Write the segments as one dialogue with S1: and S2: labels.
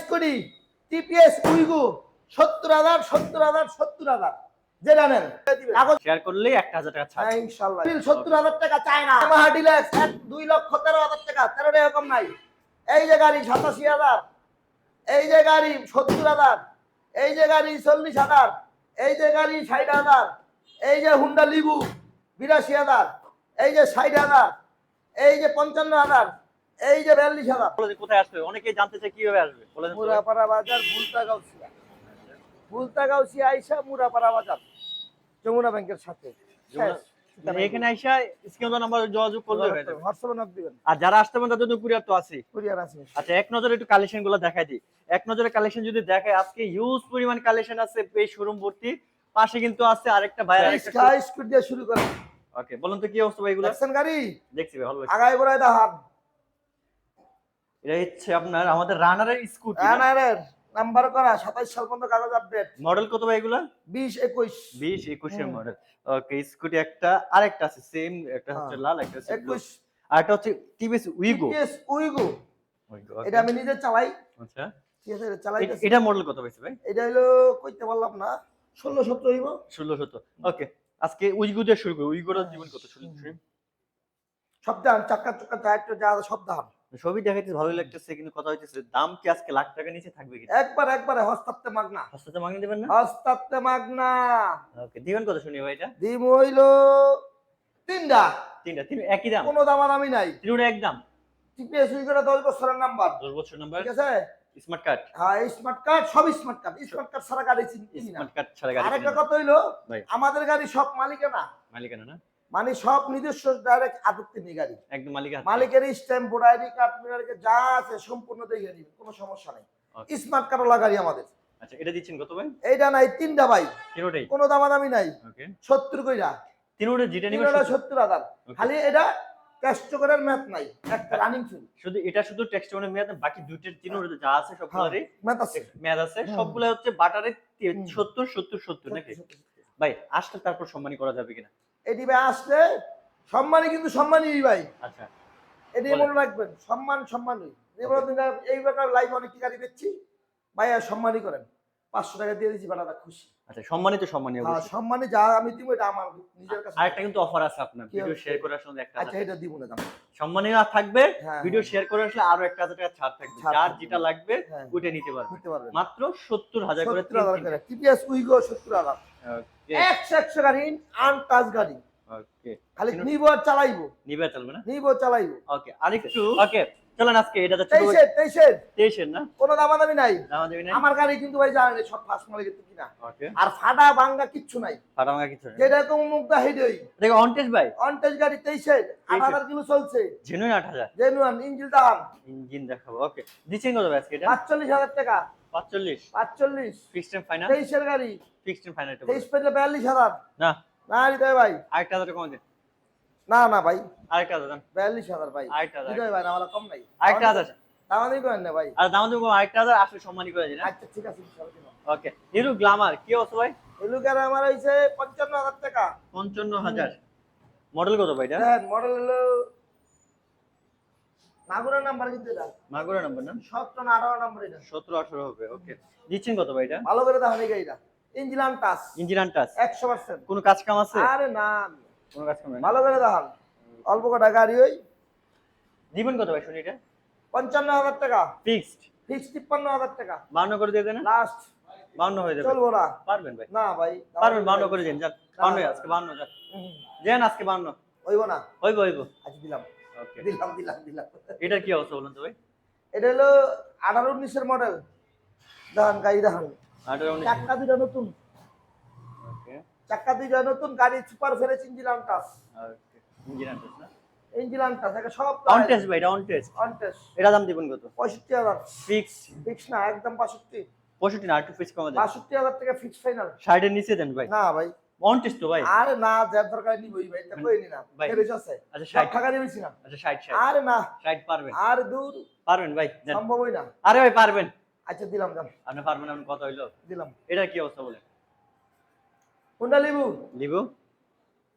S1: Scooty TPS Wego সত্তর হাজার সত্তর হাজার সত্তর হাজার। যে জানেন
S2: শেয়ার করলেই একটা হাজার টাকা ছাড়।
S1: হ্যাঁ, ইনশাল্লাহ। সত্তর হাজার টাকা চায় না। মাহা ডিলাক্স দুই লক্ষ তেরো হাজার টাকা। তেরো টাকা কম নাই। এই যে গাড়ি সাতাশি হাজার এই যে গাড়ি সত্তর হাজার এই যে গাড়ি চল্লিশ হাজার এই যে গাড়ি ষাট হাজার এই যে হুন্ডা লিবু বিরাশি হাজার এই যে ষাট হাজার এই যে পঞ্চান্ন হাজার এই যে বিয়াল্লিশ হাজার
S2: বলে কোথায় আসবে? অনেকেই জানতে চায় কীভাবে আসবে।
S1: মুরাপাড়া বাজার ভুলতা গাউসিয়া ভুলতা গাউসিয়া আইসা মুরাপাড়া বাজার যমুনা ব্যাংকের সাথে।
S2: মানে এখানে আইসা স্ক্রিন নাম্বার যোগাযোগ করলে হয়ে যাবে।
S1: হোয়াটসঅ্যাপে নক দিবেন।
S2: আর যারা আসতে পারেন তাদের জন্য কুরিয়ার তো আছে
S1: কুরিয়ার আছে
S2: আচ্ছা এক নজরে একটু কালেকশনগুলো দেখাই দিই। এক নজরে কালেকশন যদি দেখায় আজকে হিউজ পরিমাণ কালেকশন আছে এই শোরুম ভর্তি। পাশে কিন্তু আছে আরেকটা ভাই
S1: স্কাই স্কুট দিয়ে শুরু করেন।
S2: ওকে বলুন তো কি অবস্থা ভাই এগুলো?
S1: গাড়ি?
S2: দেখছি ভাই ভালো।
S1: আগায় বড়ায় দাহান
S2: এটা হচ্ছে আপনার আমাদের রানারের স্কুটি
S1: এনআরএর নাম্বার করা 27 সাল পর্যন্ত কাগজ আপডেট
S2: মডেল কত ভাই এগুলো?
S1: 20 21
S2: বিশ একুশের মডেল ওকে স্কুটি একটা আরেকটা আছে সেম একটা হচ্ছে
S1: হ্যাঁ।
S2: লাল একটা।
S1: 21
S2: আর একটা হচ্ছে টিভিএস উইগো
S1: টিপিএস উইগো এটা আমি নিজে চালাই।
S2: আচ্ছা।
S1: ঠিক আছে এটা
S2: এটা মডেল কত পাইছে ভাই?
S1: এটা হলো কইতে পারলাম না 16 17 হইব।
S2: ষোলো ওকে আজকে উইগো দিয়ে শুরু করি। উইগোর জীবন কত।
S1: সব দাম চাক্কা চাক্কা টায়ার যা সব দাম।
S2: ছবি দেখাইতে ভালোই লাগতেছে কিন্তু কথা হইতেছে দাম কি আজকে লাখ টাকা নিচে থাকবে কি
S1: একবার একবারে হস্তাতে মাগনা।
S2: হস্তাতে মাগনি দেবেন না?
S1: হস্তাতে মাগনা।
S2: ওকে দিবেন কত শুনি ভাই এটা?
S1: দিম হইল তিনটা।
S2: তিনটা তিন একই দাম?
S1: কোনো দাম আমি নাই।
S2: তিনটা এক দাম?
S1: টিপিএস উইগোটা 10 বছরের নাম্বার
S2: দশ বছর নাম্বার
S1: ঠিক আছে?
S2: Smart card?
S1: হ্যাঁ স্মার্ট কার্ড সব স্মার্ট কার্ড। স্মার্ট কার্ড ছাড়া গাড়ি চিনি না।
S2: স্মার্ট কার্ড ছাড়া গাড়ি
S1: আরেকটা কথা হইল আমাদের গাড়ি সব মালিকানা।
S2: মালিকানা না?
S1: মানে সব নিজস্ব ডাইরেক্ট আদত্তে নিয়ে গাড়ি।
S2: একদম মালিক
S1: মালিকের স্ট্যাম্প ভোটার আইডি কার্ড মিনারকে যা আছে সম্পূর্ণ দেখে কোনো সমস্যা নেই। স্মার্ট কার্ডওয়ালা গাড়ি আমাদের।
S2: আচ্ছা এটা দিচ্ছেন কত ভাই?
S1: এইটা নাই তিনটা ভাই।
S2: তিনোটাই
S1: কোনো দামাদামি নাই।
S2: ওকে
S1: সত্তর কইরা।
S2: তিনোটা যেটা নিবে
S1: তিনটা
S2: শুধু-
S1: সত্তর। হাজার। খালি এটা ক্যাশ করার ম্যাথ নাই একটা রানিং ফিল
S2: শুধু এটা শুধু টেক্সট মানে মেয়াদ বাকি দুইটার তিনোটা যা আছে সবগুলোরই
S1: ম্যাথ আছে।
S2: মেয়াদ আছে।
S1: হুম।
S2: সবগুলো হচ্ছে বাটারে
S1: হুম।
S2: সত্তর সত্তর সত্তর নাকি? ভাই আসলে তারপর সম্মানী করা যাবে কিনা?
S1: এটি ভাই আসলে সম্মানই কিন্তু সম্মানই ভাই।
S2: আচ্ছা।
S1: এটি মনে রাখবেন সম্মান সম্মানই। যেগুলো দিন এই ব্যাপার লাইভ অনেক গাড়ি দিচ্ছি ভাইয়া সম্মানই করেন। পাঁচশো টাকা দিয়ে দিচ্ছি বেড়াটা খুশি।
S2: আচ্ছা সম্মানিত
S1: হ্যাঁ সম্মানে যা আমি দিব এটা আমার নিজের কাছে।
S2: আরেকটা কিন্তু অফার আছে আপনার ভিডিও শেয়ার করে আসলে একটা
S1: আচ্ছা এটা দিব না দাম।
S2: সম্মানী থাকবে ভিডিও
S1: হ্যাঁ।
S2: শেয়ার করে আসলে আরও একটা হাজার টাকা ছাড় থাকবে। যার যেটা লাগবে
S1: হ্যাঁ।
S2: ওইটা নিতে পারবে। মাত্র সত্তর হাজার করে।
S1: টিপিএস উইগো সত্তর হাজার। একশো একশো গাড়ি আনটাচ গাড়ি
S2: ওকে
S1: খালি নিব আর চালাইবো।
S2: নিবে চলবে না?
S1: নিব চালাইবো।
S2: ওকে আরেকটু ওকে চলেন আজকে এটা যাচ্ছে
S1: তেইশের তেইশের।
S2: তেইশের না?
S1: কোনো দামাদামি নাই।
S2: দাম দেবে
S1: আমার গাড়ি কিন্তু ভাই জানেন সব ফার্স্ট মালে কিন্তু কিনা। আর ফাটা ভাঙ্গা কিচ্ছু নাই।
S2: ফাটামাঙ্গা কিছু নেই।
S1: যেরকম মুগ্ধা হেডই
S2: দেখো অনটেস ভাই?
S1: অনটেজ গাড়ি তেইশের আট হাজার কিলো চলছে।
S2: জেনুইন আট হাজার?
S1: জেনুয়ান ইঞ্জিল দাম।
S2: ইঞ্জিন দেখাবো ওকে দিচ্ছেন কত আজকে এটা?
S1: পাঁচচল্লিশ হাজার টাকা।
S2: পাঁচচল্লিশ।
S1: পাঁচচল্লিশ।
S2: ফিক্সড ফাইনাল
S1: তেইশের গাড়ি।
S2: ফিক্সড টাইম ফাইনাল
S1: তেইশ পেজে বিয়াল্লিশ হাজার।
S2: না।
S1: না হৃদয় ভাই।
S2: আরেকটা হাজার কমে দেন।
S1: না না ভাই।
S2: আরেকটা হাজার দেন।
S1: বিয়াল্লিশ হাজার ভাই।
S2: আরেকটা হাজার।
S1: হৃদয় ভাই না আমার কম নাই।
S2: আরেকটা হাজার।
S1: দামাদামি করেন না ভাই।
S2: আর দাম দেবো আরেকটা হাজার আসলে সম্মানী করে দিন
S1: আচ্ছা ঠিক আছে
S2: ওকে হিরো গ্লামার কি অবস্থা ভাই?
S1: এলুকার আমার হয়েছে পঞ্চান্ন হাজার টাকা।
S2: পঞ্চান্ন হাজার। মডেল কত ভাই এটা?
S1: মডেল হলো মাগুরার নাম্বার কিন্তু এটা।
S2: মাগুরা নাম্বার না?
S1: সতেরো না আঠারো নাম্বার এটা।
S2: সতেরো আঠারো হবে ওকে। দিচ্ছেন কত ভাই এটা?
S1: ভালো করে দেখেন এই গাড়িটা। ইঞ্জিলান টাচ
S2: ইঞ্জিন টাচ
S1: একশো পার্সেন্ট
S2: কোনো কাজ কাম আছে?
S1: আরে না।
S2: কোনো কাজ কাম নাই
S1: ভালো করে দেখান। অল্প কটা গাড়ি ওই।
S2: দিবেন কত ভাই শুনি এটা
S1: পঞ্চান্ন হাজার টাকা।
S2: ফিক্সড?
S1: ফিক্স তিপ্পান্ন হাজার টাকা।
S2: বান্ন করে দিয়ে দেন
S1: লাস্ট
S2: বান্ন হয়ে যাবে।
S1: চলবো না।
S2: পারবেন ভাই?
S1: না ভাই
S2: পারবেন বান্ন করে দিন যান। বান্ন আজকে বান্ন যান।
S1: হুম,
S2: যান আজকে বান্ন।
S1: হইব না।
S2: হইব হইব।
S1: আজ দিলাম।
S2: ওকে।
S1: দিলাম দিলাম দিলাম।
S2: এটার কি অবস্থা বলুন তো ভাই?
S1: এটা হলো আঠারো উনিশের মডেল দেখান গাড়ি দেখান। চাক্কা দুটা নতুন। চাক্কা দুইটা নতুন গাড়ি সুপার ফেরেছ ইঞ্জিলান টাচ
S2: ইঞ্জিন না?
S1: এটা সব
S2: অন টেস্ট ভাই এটা অন টেস্ট
S1: অন টেস্ট
S2: এটা দাম দিবেন কত?
S1: পঁয়ষট্টি হাজার। ফিক্স না একদম বাষট্টি
S2: পঁয়ষট্টি না একটু ফিক্স কমে দেন
S1: বাষট্টি হাজার টাকা ফিক্স ফাইনাল
S2: নিচে দেন ভাই।
S1: না ভাই।
S2: অন টেস্ট তো ভাই।
S1: আরে না যার দরকার নিবই ভাই এটা কই না।
S2: ভাই।
S1: আছে।
S2: আচ্ছা
S1: টাকা না।
S2: আচ্ছা
S1: আরে না।
S2: পারবেন।
S1: আর দূর।
S2: পারবেন ভাই
S1: সম্ভবই না।
S2: আরে ভাই পারবেন।
S1: আচ্ছা দিলাম দাম
S2: আপনি পারবেন আপনি কত হইল।
S1: দিলাম।
S2: এটার কি অবস্থা বলেন?
S1: কোনটা লিবু?
S2: লিবু?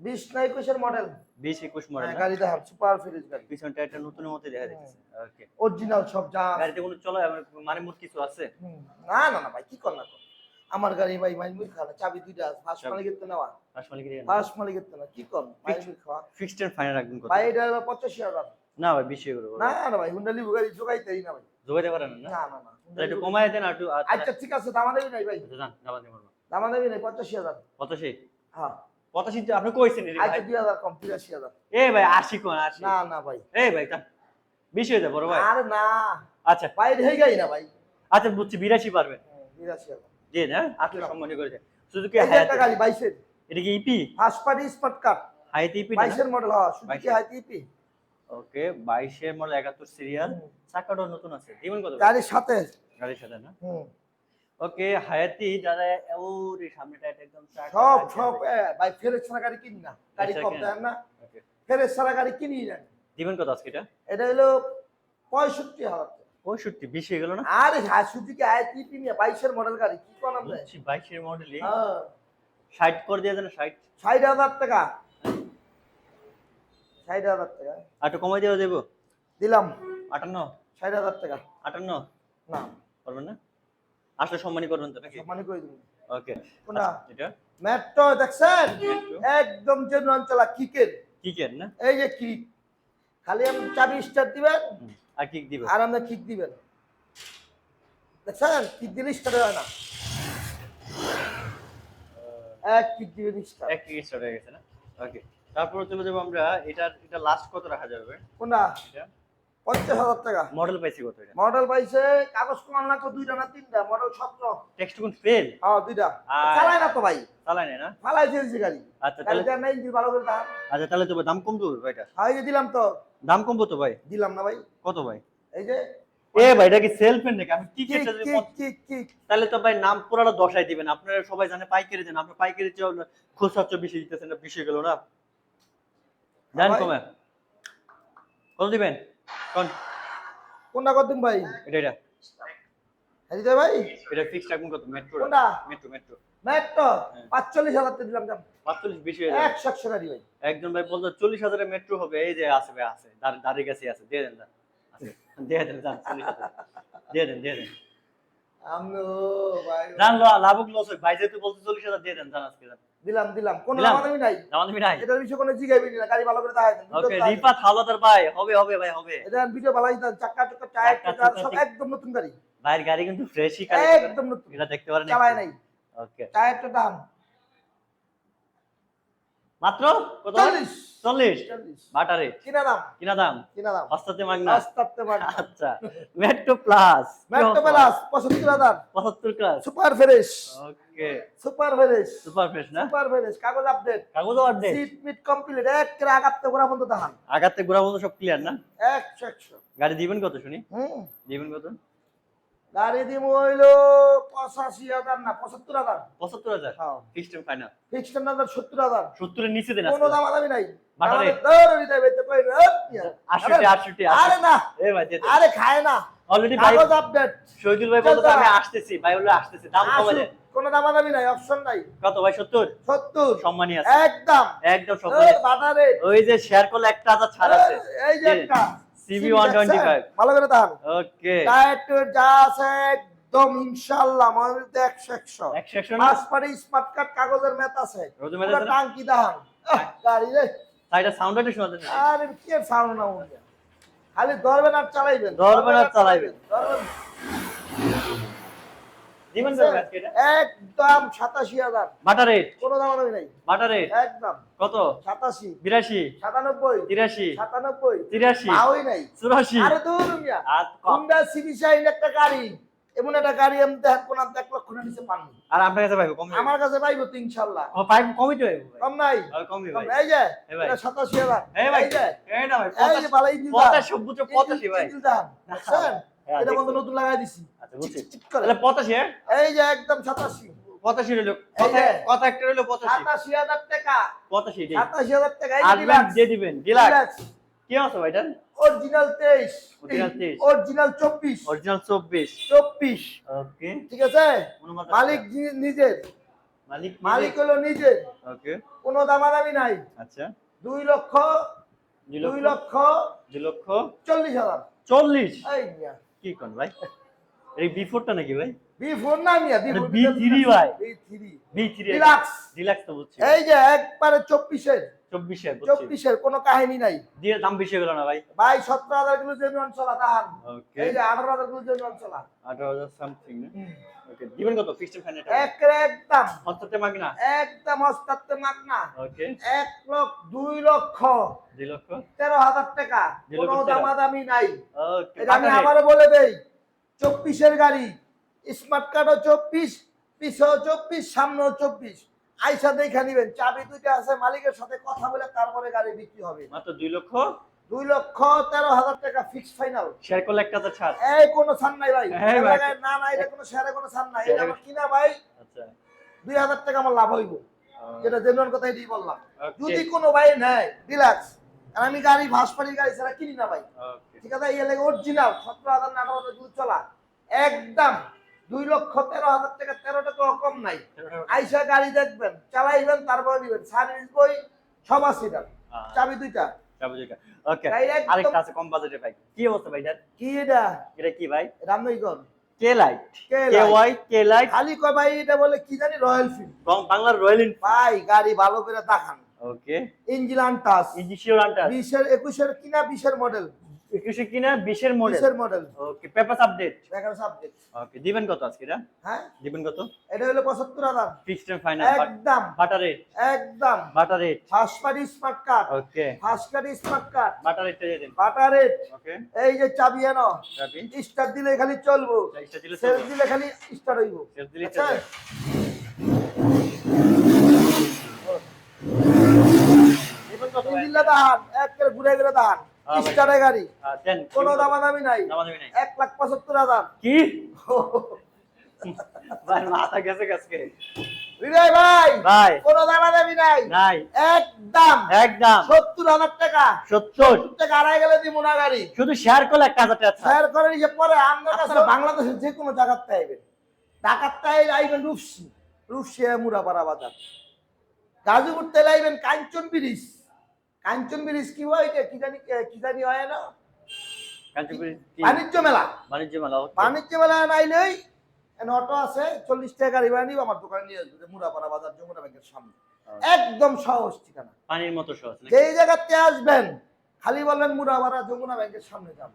S1: বিশ না একুশের মডেল
S2: বিশ একুশ মডেল
S1: গাড়ি দেখান সুপার ফ্রেশ গাড়ি।
S2: পিছনটা একটা নতুনের মতো দেখা যাচ্ছে। ওকে
S1: অরিজিনাল সব যা
S2: গাড়িতে কোনো চলো মানে মোট কিছু আছে?
S1: না না না ভাই কি কর না। আমার গাড়ি ভাই মাইমুর খাওয়া চাবি দুইটা ফার্স্ট। মালিকের তো নেওয়া।
S2: ফার্স্ট মালিকের
S1: ফার্স্ট মালিকের তো না কি কর মাইমুর খাওয়া।
S2: ফিক্সড এন্ড ফাইনাল রাখবেন
S1: ভাই এটা হাজার।
S2: না ভাই বেশি করে
S1: না না ভাই হুন্ডা লিবু গাড়ি জোগাইতেই না ভাই।
S2: যোগাইতে পারেন না?
S1: না না
S2: একটু কমায় দেন একটু আচ্ছা।
S1: আচ্ছা ঠিক আছে দামা দেবি নাই ভাই?
S2: যান যাওয়া দিয়ে
S1: দামা দেবি নাই পঁচাশি হাজার।
S2: পঁচাশি?
S1: হ্যাঁ।
S2: পঁচাশি আপনি কইছেন
S1: আচ্ছা
S2: ভাই।
S1: দুই হাজার কম তিরাশি হাজার।
S2: এ ভাই আশি কোন আশি।
S1: না না ভাই।
S2: ভাই বেশি হয়ে যায় বড় ভাই।
S1: আরে না।
S2: আচ্ছা।
S1: ভাই হয়ে গেই না ভাই।
S2: আচ্ছা বুঝছি বিরাশি পারবেন।
S1: হুম, তিরাশি হাজার।
S2: জি আপনি সম্মানী সুজুকি হায়াত।
S1: গাড়ি
S2: এটা কি ইপি
S1: ফার্স্ট পার্টি স্মার্ট কার্ড।
S2: হাইত ইপি
S1: বাইশের মডেল হ্যাঁ শুধু কি
S2: 22
S1: ইপি
S2: ওকে বাইশের মডেল একাত্তর সিরিয়াল। চাকাটাও নতুন আছে। দিবেন কত
S1: গাড়ির সাথে।
S2: গাড়ির সাথে না?
S1: হুম।
S2: ওকে হায়াতি যারা ওরে সামনেটা একদম
S1: সব সব ভাই ফেরেস ছাড়া গাড়ি কিনি না। গাড়ি
S2: আচ্ছা,
S1: কম
S2: কেন?
S1: দেন না।
S2: Okay.
S1: ছাড়া গাড়ি কিনি না
S2: দিবেন কত আজকে এটা?
S1: এটা হলো পঁয়ষট্টি হাজার
S2: পঁয়ষট্টি বেশি হয়ে গেল না?
S1: আরে হ্যাঁ শুধু কি আয় নিয়ে বাইশের মডেল গাড়ি? কি করাম
S2: বাইশের মডেলই
S1: হ্যাঁ।
S2: ষাট করে দিয়ে দেন ষাট।
S1: ষাট হাজার টাকা। ষাট হাজার টাকা।
S2: একটু কমাই দেওয়া দেবো?
S1: দিলাম।
S2: আটান্ন।
S1: ষাট হাজার টাকা।
S2: আটান্ন?
S1: না।
S2: করবেন না? আসলে সম্মানী করবেন তো নাকি?
S1: সম্মানি করে
S2: ওকে।
S1: কোনটা?
S2: এটা?
S1: দেখছেন? একদম যে অঞ্চলা কিকের।
S2: কিকের না?
S1: এই যে কিক খালি আপনি চাবি স্টার্ট দিবেন
S2: আর কি দিবে
S1: আর আপনি কিক দিবেন। দেখছেন? কিক দিলে স্টার্ট হয় না। এক কিক দিবেন
S2: এক কি স্টার্ট হয়ে গেছে না? ওকে। তারপর চলে যাব আমরা। এটা এটা লাস্ট কত রাখা যাবে?
S1: কোনটা?
S2: এটা?
S1: পঞ্চাশ হাজার টাকা।
S2: মডেল পাইছি কত এটা?
S1: মডেল পাইছে কাগজ কমান না তো দুইটা না তিনটা মডেল সতেরো।
S2: টেক্সট কোন ফেল
S1: হ্যাঁ দুইটা। চালায় না তো ভাই।
S2: চালাই না?
S1: ফালাই দিয়েছে গাড়ি।
S2: আচ্ছা তাহলে
S1: গাড়িটা নাই ভালো করে দাম
S2: আচ্ছা তাহলে তো ভাই দাম কমতো ভাই এটা?
S1: হ্যাঁ এই যে দিলাম তো।
S2: দাম কমবো তো ভাই?
S1: দিলাম না ভাই।
S2: কত ভাই?
S1: এই যে
S2: এ ভাই এটা কি সেলফ নাকি? আমি কি
S1: কিক
S2: তাহলে তো ভাই নাম পুরাটা দশাই দিবেন। আপনারা সবাই জানে পাইকারি দেন। আপনি পাইকারি চেয়ে খুচরা বেশি দিতেছেন না বেশি হয়ে গেল না? জান
S1: ভাই।
S2: কমে। কত দিবেন? কোন?
S1: কোনটা দিন ভাই?
S2: এটা এটা।
S1: হ্যাঁ দিতে ভাই?
S2: এটা ফিক্সড রাখুন কত? মেট্রো
S1: কোনটা?
S2: মেট্রো মেট্রো
S1: মেট্রো
S2: হ্যাঁ।
S1: পাঁচচল্লিশ হাজার দিলাম দাম
S2: পাঁচচল্লিশ বেশি হয়ে
S1: একশো একশো গাড়ি ভাই।
S2: একজন ভাই বলতো চল্লিশ হাজারের মেট্রো হবে। এই যে আছে ভাই আছে। দাঁড়- গেছে আছে। দিয়ে দেন যান আছে। দিয়ে দেন যান চল্লিশ হাজার। দিয়ে দেন দিয়ে দেন।
S1: আমি ও ভাই
S2: জান লাভক লস হয়। ভাই যেহেতু বলতে চল্লিশ হাজার দিয়ে দেন জান আজকে
S1: দিলাম দিলাম। কোনো? দামাদামি নাই।
S2: জামান নাই?
S1: এটার বিষয়ে কোনো জিগাইবি না গাড়ি ভালো করে দেন
S2: ওকে রিফাত হাওলাদার ভাই হবে হবে ভাই হবে।
S1: এটা ভিডিও ভালো দেন চাকা চাকা টায়ার
S2: চাক্কা
S1: সব একদম নতুন গাড়ি।
S2: ভাইয়ের গাড়ি কিন্তু ফ্রেশই
S1: একদম নতুন।
S2: এটা দেখতে পারেন
S1: চালায় নাই।
S2: ওকে।
S1: টায়ারটা দাম।
S2: মাত্র কত?
S1: চল্লিশ।
S2: চল্লিশ?
S1: চল্লিশ।
S2: বাটা
S1: কিনা দাম?
S2: কিনা দাম?
S1: কিনা দাম।
S2: সস্তাতে মাগনা।
S1: রাস্তাতে মার
S2: আচ্ছা। মেট্রো প্লাস
S1: মেট্রো প্লাস পঁচাত্তর হাজার
S2: পঁচাত্তর class
S1: super fresh
S2: okay
S1: super fresh
S2: super fresh না?
S1: সুপার ফ্রেশ কাগজ আপডেট
S2: কাগজও আপডেট
S1: সিট মিট কমপ্লিট এক করে আগাতে গোড়া বন্ধ দেখান।
S2: আগাতে গোড়া বন্ধ সব ক্লিয়ার না?
S1: একশো একশো।
S2: গাড়ি দিবেন কত শুনি?
S1: হুম।
S2: দিবেন কত?
S1: গাড়ি দিব হইল পঁচাশি হাজার না পঁচাত্তর হাজার।
S2: পঁচাত্তর হাজার?
S1: হ্যাঁ।
S2: সিস্টেম ফাইনাল
S1: ফিক্সড হাজার সত্তর হাজার।
S2: সত্তরের নিচে দেন
S1: কোনো দাম আলাদা নাই।
S2: বাটারে।
S1: আমাদের দৌড় দিতে হবে, তো কই না, হপ।
S2: আটষট্টি আটষট্টি
S1: আরে না।
S2: এ ভাই দিয়ে
S1: আরে খায় না।
S2: অলরেডি ভাই
S1: আপডেট
S2: শহীদুল ভাই বলতো আমি আসতেছি। ভাই বলল আসতেছি। দাম কমে দেন
S1: কোনো দাম আলাদা নাই অপশন নাই।
S2: কত ভাই? সত্তর?
S1: সত্তর।
S2: সম্মানী আছে।
S1: একদম।
S2: একদম সম্মানী
S1: বাটারে
S2: ওই যে শেয়ার করলে একটা হাজার ছাড় আছে।
S1: এই যে একটা।
S2: CB
S1: CB
S2: 125
S1: ভালো করে দাম
S2: ওকে।
S1: টায়ার যা আছে একদম ইনশাআল্লাহ। আমাদের তো একশো একশো।
S2: একশো একশো না?
S1: পাঁচ পাড়ি স্মার্ট কার্ড কাগজের মেত আছে।
S2: রোজু
S1: পুরো টাঙ্কি দাহান গাড়ি রে।
S2: সাইডে সাউন্ড একটু শোনা যাচ্ছে
S1: আরে কি সাউন্ড না উঠবে খালি ধরবেন আর চালাইবেন।
S2: ধরবেন আর চালাইবেন। দিবেন
S1: একদম সাতাশি হাজার।
S2: বাটা রেট
S1: কোনো দাম নাই।
S2: বাটা রেট
S1: একদম।
S2: কত?
S1: সাতাশি।
S2: বিরাশি।
S1: সাতানব্বই।
S2: তিরাশি।
S1: সাতানব্বই।
S2: তিরাশি।
S1: পাওই নাই।
S2: চুরাশি।
S1: আরে দূর মিয়া।
S2: আর ক-
S1: হুন্ডা সিটি একটা গাড়ি। এমন একটা গাড়ি আমি দেখেন কোন এক লক্ষ না নিচে
S2: আর আপনার কাছে পাইবো? কম
S1: আমার কাছে পাইবো তো ইনশাল্লাহ।
S2: ও পাইব কমই তো
S1: কম নাই। কম এই যে এটা সাতাশি হাজার।
S2: এই ভাই
S1: এই
S2: না ভাই
S1: এই যে ভালো ইঞ্জিন দাম।
S2: পঁচাশি সবুজ পঁচাশি ভাই।
S1: ইঞ্জিন দাম।
S2: হ্যাঁ,
S1: এটা। বন্ধু নতুন লাগাই দিছি।
S2: আচ্ছা বুঝছি। তাহলে পঁচাশি হ্যাঁ?
S1: এই যে একদম সাতাশি।
S2: পঁচাশি রইল। কথা একটা রইল পঁচাশি।
S1: সাতাশি হাজার টাকা।
S2: পঁচাশি
S1: সাতাশি হাজার টাকা
S2: দিয়ে দিবেন। ডিলাক্স কি আছে ভাই এটা?
S1: অরিজিনাল তেইশ।
S2: Original 23
S1: অরিজিনাল চব্বিশ।
S2: অরিজিনাল চব্বিশ।
S1: চব্বিশ।
S2: ওকে
S1: ঠিক আছে? মালিক নিজের।
S2: মালিক
S1: মালিক হলো নিজে
S2: ওকে
S1: কোনো দামাদামি নাই।
S2: আচ্ছা।
S1: দুই লক্ষ
S2: দুই লক্ষ। দুই লক্ষ
S1: চল্লিশ হাজার।
S2: চল্লিশ?
S1: এই মিয়া।
S2: কি কোন ভাই? এই বি ফোরটা নাকি ভাই?
S1: বি ফোর না মিয়া বি
S2: আরে
S1: ফোর
S2: B3 ভাই। তো বুঝছি।
S1: এই যে একবারে চব্বিশের।
S2: চব্বিশে
S1: চব্বিশের কোনো কাহিনী নাই।
S2: দিয়ে দাম বেশি হলো না ভাই?
S1: ভাই সতেরো হাজার কিলো জমি অঞ্চলা
S2: ওকে
S1: এই যে আঠারো হাজার কিলো জমি অঞ্চলা
S2: আঠারো হাজার সামথিং ওকে দিবেন কত? ফিক্সড ফাইনাল
S1: এক একদম।
S2: হস্তাতে মাগি না?
S1: একদম হস্তাতে মাগনা
S2: ওকে
S1: এক লক্ষ দুই লক্ষ।
S2: দুই লক্ষ?
S1: তেরো হাজার টাকা। কোনো দামাদামি নাই।
S2: ওকে
S1: আমি আবারও বলে দেই চব্বিশের গাড়ি স্মার্ট কার্ডও চব্বিশ পিছও চব্বিশ সামনেও চব্বিশ। আইসা দেখে নিবেন চাবি দুইটা আছে মালিকের সাথে কথা বলে তারপরে গাড়ি বিক্রি হবে।
S2: মাত্র দুই লক্ষ?
S1: দুই লক্ষ তেরো হাজার টাকা ফিক্স ফাইনাল
S2: শেয়ার করলে হাজার ছাড়।
S1: এই কোনো ছাড় নাই ভাই।
S2: হ্যাঁ
S1: না না এটা কোনো শেয়ারে কোনো ছাড় নাই। এটা আমার কিনা ভাই
S2: আচ্ছা।
S1: দুই হাজার টাকা আমার লাভ হইব। যেটা জেনুয়ান কথা এটাই বললাম। যদি কোনো ভাই নেয় রিল্যাক্স আর আমি গাড়ি ভাসপাড়ির গাড়ি ছাড়া কিনি না ভাই। ঠিক আছে এই লেগে অরিজিনাল সতেরো হাজার না আঠারো হাজার দুধ চলা। একদম দুই লক্ষ তেরো হাজার টাকা তেরো টাকা কম নাই। আইসা গাড়ি দেখবেন চালাইবেন তারপরে দিবেন। সার্ভিস বই সব। চাবি দুইটা।
S2: ওকে
S1: গাড়ি
S2: আরেকটা আছে কম বাজেটে ভাই। কি অবস্থা ভাই
S1: কি এটা?
S2: এটা কি ভাই?
S1: Ramnagar.
S2: K light
S1: K
S2: K
S1: light?
S2: Y K light
S1: খালি কয় ভাই এটা বলে কি জানি রয়্যাল ফিল্ড
S2: বাংলার রয়্যাল
S1: ভাই গাড়ি ভালো করে দেখান।
S2: ওকে
S1: ইঞ্জিন আনটাস একুশের কিনা বিশের মডেল
S2: একুশে কিনা? বিশের মডেল
S1: বিশের মডেল
S2: ওকে পেপার আপডেট
S1: দেখার সাবজেক্ট
S2: ওকে দিবেন কত আজকে এটা?
S1: হ্যাঁ?
S2: দিবেন কত?
S1: এটা হলো পঁচাত্তর হাজার।
S2: ফিক্সড এন্ড ফাইনাল
S1: একদম।
S2: বাটার রেট
S1: একদম।
S2: Better rate
S1: first party smart card
S2: okay
S1: first party smart card
S2: better রেটটা দিয়ে দিন।
S1: বাটা রেট
S2: ওকে
S1: এই যে চাবি এনো
S2: চাবি।
S1: স্টার্ট দিলে খালি চলবো।
S2: চাইটা দিলে চলবে।
S1: দিলে খালি স্টার্ট হইব।
S2: সেলফ দিলে
S1: আচ্ছা?
S2: চলবে। দিবেন কত ভাই
S1: দাহান এক করে ঘুরে ঘুরে দাহান। স্টার্টে গাড়ি। কোনো দামাদামি নাই।
S2: দামাদামি নাই।
S1: এক লাখ পঁচাত্তর হাজার।
S2: কি? মাথা গেছে গেছে
S1: ভাই
S2: ভাই।
S1: কোনো দামাদামি নাই।
S2: নাই।
S1: একদম।
S2: একদম।
S1: সত্তর হাজার টাকা।
S2: সত্তর।
S1: টাকা আড়াই গেলে দিব না গাড়ি।
S2: শুধু শেয়ার করলে একটা হাজার টাকা
S1: শেয়ার করে নিয়ে পরে আমরা কাছে বাংলাদেশের যে কোনো জায়গাতে আইবেন। ঢাকাতে আইবেন রূপসী। রূপসী মুরাপাড়া বাজার। গাজীপুর তেলে আইবেন কাঞ্চন ব্রিজ। কাঞ্চন ব্রিজ কি হয়? এটা কি জানি কি জানি হয় না? বাণিজ্য মেলা।
S2: বাণিজ্য মেলা
S1: বাণিজ্য মেলা নাইলেই অটো আছে চল্লিশ টাকা গাড়ি ভাড়া নিব আমার দোকানে নিয়ে আসবে মুরাপাড়া বাজার যমুনা ব্যাংকের সামনে। একদম সহজ ঠিকানা।
S2: পানির মতো সহজ
S1: যেই জায়গাতে আসবেন খালি বলবেন মুরাপাড়া যমুনা ব্যাংকের সামনে যাব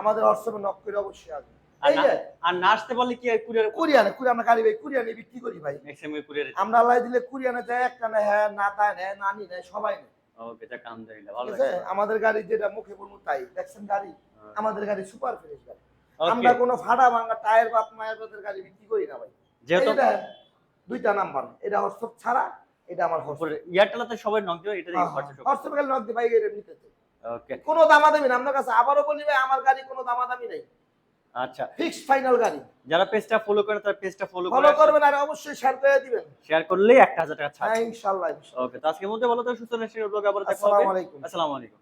S1: আমাদের হোয়াটসঅ্যাপে নক করে অবশ্যই আসবেন।
S2: আর না- না আসতে বললে কি কুরিয়ার
S1: কুরিয়ানে কুরিয়ান আমরা গাড়ি ভাই কুরিয়ানে বিক্রি করি ভাই।
S2: ম্যাক্সিমাম কুরিয়ার
S1: আমরা আল্লাহ দিলে কুরিয়ানে যায় একটা নেয় হ্যাঁ না তাই নেয় নানি নেয় সবাই নেয়।
S2: ওকে যাক আলহামদুলিল্লাহ ভালো লাগছে।
S1: আমাদের গাড়ি যেটা মুখে বলব তাই দেখছেন গাড়ি? আমাদের গাড়ি সুপার ফ্রেশ গাড়ি। আমরা কোনো ফাটা ভাঙা টায়ার মায়ের গাড়ি বিক্রি করি না ভাই।
S2: যেহেতু
S1: দুইটা নাম্বার এটা হোয়াটসঅ্যাপ ছাড়া এটা আমার হোয়াটসঅ্যাপ।
S2: এয়ারটেলতে সবাই নক দিও এটা হোয়াটসঅ্যাপ
S1: নক দি ভাই এটা নিতে
S2: ওকে
S1: কোনো দামাদামি না আপনার কাছে আবারও বলি ভাই আমার গাড়ি কোনো দামাদামি নেই।
S2: আচ্ছা।
S1: ফিক্সড ফাইনাল গাড়ি।
S2: যারা পেজটা ফলো করে তারা পেজটা ফলো
S1: ফলো
S2: করে
S1: করবেন আর অবশ্যই শেয়ার করে দিবেন।
S2: শেয়ার করলেই একটা হাজার টাকা ছাড়।
S1: হ্যাঁ ইনশাআল্লাহ।
S2: ওকে তো আজকের মধ্যে ভালো তো সুস্থ নেক্সট ব্লগে আবার দেখা হবে।
S1: আসসালামু আলাইকুম।
S2: আসসালামু আলাইকুম।